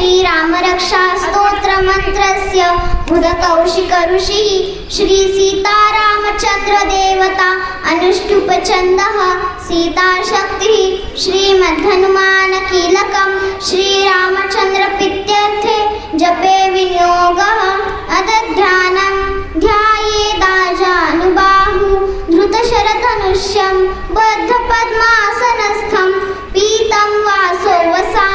श्रीरामरक्षा स्तोत्रमन्त्रस्य बुधकौशिकऋषिः श्रीसीतारामचन्द्रदेवता अनुष्टुपछन्दः सीताशक्तिः श्रीमद्धनुमानकीलकं श्रीरामचन्द्रप्रीत्यर्थे जपे विनियोगः, अदध्यानं ध्यायेदाजानुबाहु धृतशरधनुष्यं, बद्धपद्मासनस्थं, पीतं वासोवसानं नवकमलदलस्पर्धिने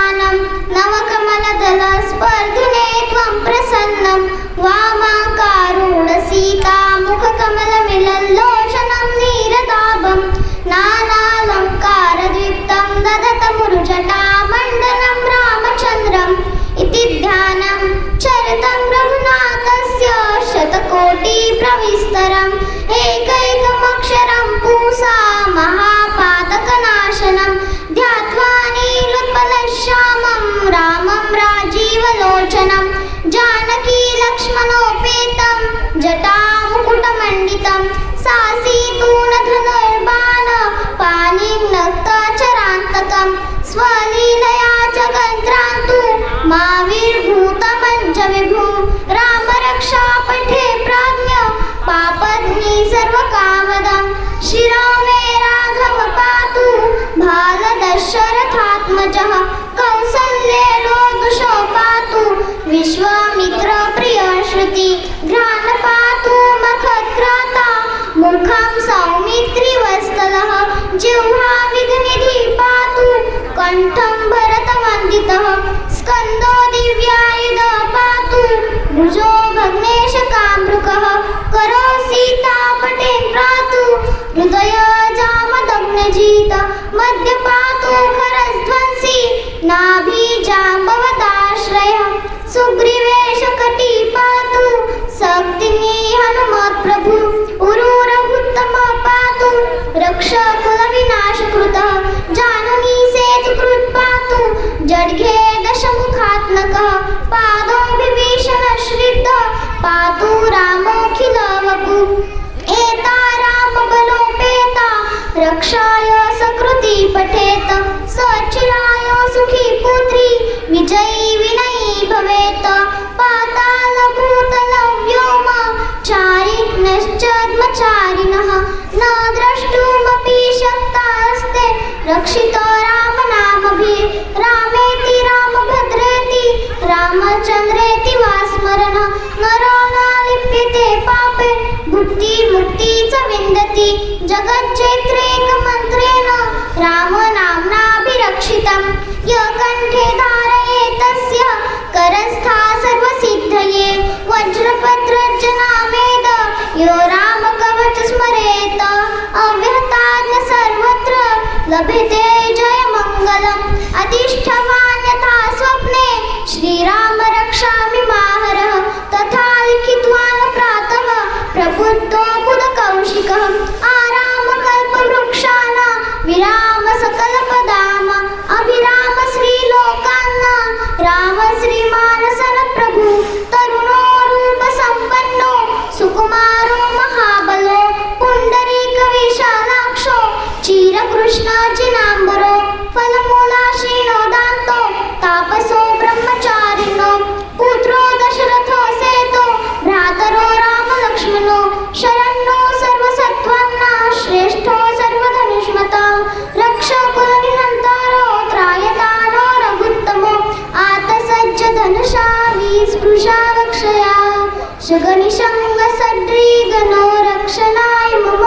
स्वलीलया जगन्त्रान् तु माविर्भूतमञ्च विभु रामरक्षा पठे प्राज्ञ पापद्नि सर्वकामदं शिरो मे राघव पातु भालदशरथात्मजः कौसल्ये लोदुषो पातु विश्वामित्रप्रियश्रुति घ्राण पातु मखत्राता मुखं सौमित्रिवस्तलः जिह्वा कण्ठं भरतवन्दितः, स्कन्दो दिव्यायुध पातु। भुजो भग्नेशकामृकः, करो सीतापटे पातु हृदय जामदग्नजित मध्यपातु खरध्वंसि। नाभिजाम्बवदाश्रयः सुग्रीवेशकटी पातु शक्तिनी हनुमत्प्रभु उरुरभुत्तम लभते जयमङ्गलम् अधिष्ठवान् यथा स्वप्ने। श्रीराम रक्षामि माहरः। जगनि रक्षणाय मम